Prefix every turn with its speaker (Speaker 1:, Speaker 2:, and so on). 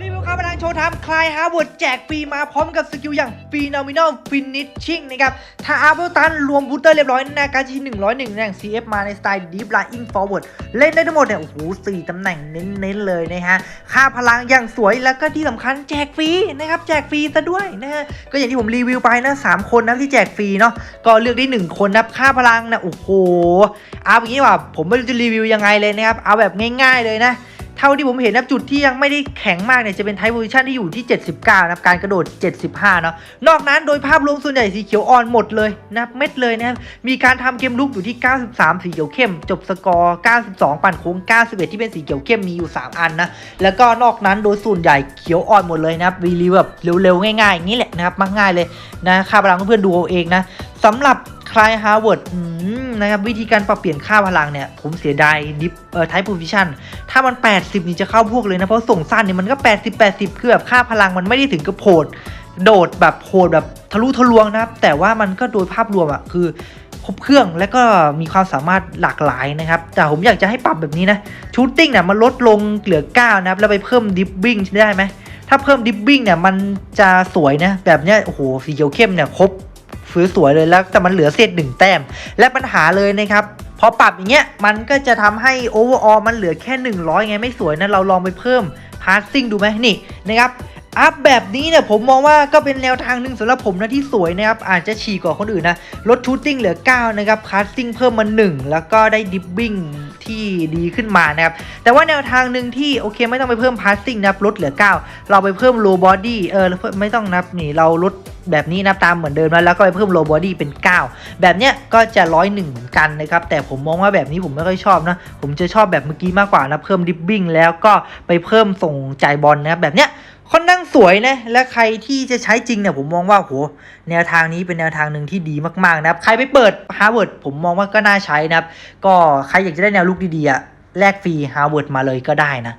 Speaker 1: รีวิวครับพลังโชว์ทำคลายฮาร์วดแจกฟรีมาพร้อมกับสกิลอย่าง Phenomenal Finishing นะครับถ้าอาร์เบลตันรวมบูสเตอร์เรียบร้อยนาการที่101แห่ง CF มาในสไตล์ Deep Lying Forward เล่นได้ทั้งหมดเนี่ยโอ้โหสี่ตำแหน่งเน้นๆเลยนะฮะ ค่าพลังอย่างสวยแล้วก็ที่สำคัญแจกฟรีนะครับ แจกฟรีซะด้วยนะฮะ ก็อย่างที่ผมรีวิวไปนะสามคนนะที่แจกฟรีเนาะก็เลือกได้หนึ่งคนนะครับค่าพลังนะโอ้โหเอาอย่างนี้ว่าผมไม่รู้จะรีวิวยังไงเลยนะครับเอาแบบง่าย ๆเลยนะ เท่าที่ผมเห็นนะจุดที่ยังไม่ได้แข็งมากเนี่ยจะเป็นไทป์โพซิชันที่อยู่ที่ 79นะครับการกระโดด 75 เนาะนอกนั้นโดยภาพรวมส่วนใหญ่สีเขียวอ่อนหมดเลยนับเม็ดเลยนะครับมีการทำเกมลุกอยู่ที่ 93 สีเขียวเข้ม จบสกอร์ 92 ปั่นโค้ง 91 ที่เป็นสีเขียวเข้มมีอยู่ 3 อันนะแล้วก็นอกนั้นโดยส่วนใหญ่เขียวอ่อนหมดเลยนะครับรีวิวแบบเร็วๆง่ายๆอย่างนี้แหละนะครับมักง่ายเลยนะค่าพลังเพื่อนๆดูเอาเองนะสำหรับ คลายฮาร์ว r ร์ดนะครับวิธีการปรับเปลี่ยนค่าพลังเนี่ย ผมเสียดายดิฟเอ่อไทป์โพซิชันถ้ามัน 80 นี่จะเข้าพวกเลยนะ เพราะส่งสั้นเนี่ยมันก็ 80 80 คือแบบค่าพลังมันไม่ได้ถึงกับโหดโดดแบบโหดแบบทะลุทะลวงนะครับ แต่ว่ามันก็โดยภาพรวมอะคือครบเครื่องและก็มีความสามารถหลากหลายนะครับ แต่ผมอยากจะให้ปรับแบบนี้นะชูตติ้งเนี่ยมันลดลงเหลือ 9 นะครับ แล้วไปเพิ่มดิฟบิ้งได้ไหมถ้าเพิ่มดิฟบิ้งเนี่ยมันจะสวยนะแบบเนี้ยโอ้โหสีเขียวเข้มเนี่ยครบ สวยๆเลยแล้วแต่มันเหลือเศษหนึ่งแต้ม และปัญหาเลยนะครับพอปรับอย่างเงี้ยมันก็จะทำให้โอเวอร์ออลมันเหลือแค่ 100 ไงไม่สวยนะเราลองไปเพิ่มพาสซิ่งดูไหมนี่นะครับอัพแบบนี้เนี่ยผมมองว่าก็เป็นแนวทางหนึ่งสำหรับผมนะที่สวยนะครับ อาจจะฉีกกว่าคนอื่นนะลดชูตติ้งเหลือ 9 นะครับพาสซิ่งเพิ่มมา 1 แล้วก็ได้ดิฟบิ้ง ที่ดีขึ้นมานะครับ แต่ว่าแนวทางหนึ่งที่โอเคไม่ต้องไปเพิ่มพาสซิ่งนะครับลดเหลือ 9 เราไปเพิ่มโลบอดี้เออไม่ต้องนับนี่เราลดแบบนี้นับตามเหมือนเดิมแล้วแล้วก็ไปเพิ่มโลบอดี้เป็น 9 แบบเนี้ยก็จะร้อยหนึ่งเหมือนกันนะครับแต่ผมมองว่าแบบนี้ผมไม่ค่อยชอบนะผมจะชอบแบบเมื่อกี้มากกว่านะเพิ่มดิฟบิ้งแล้วก็ไปเพิ่มส่งจ่ายบอลนะครับแบบเนี้ย ค่อนข้างสวยนะ และใครที่จะใช้จริงเนี่ยผมมองว่าโหแนวทางนี้เป็นแนวทางหนึ่งที่ดีมากๆนะครับ ใครไปเปิด Harvard ผมมองว่าก็น่าใช้นะครับ ก็ใครอยากจะได้แนวลุกดีๆอะแลกฟรี Harvard มาเลยก็ได้นะ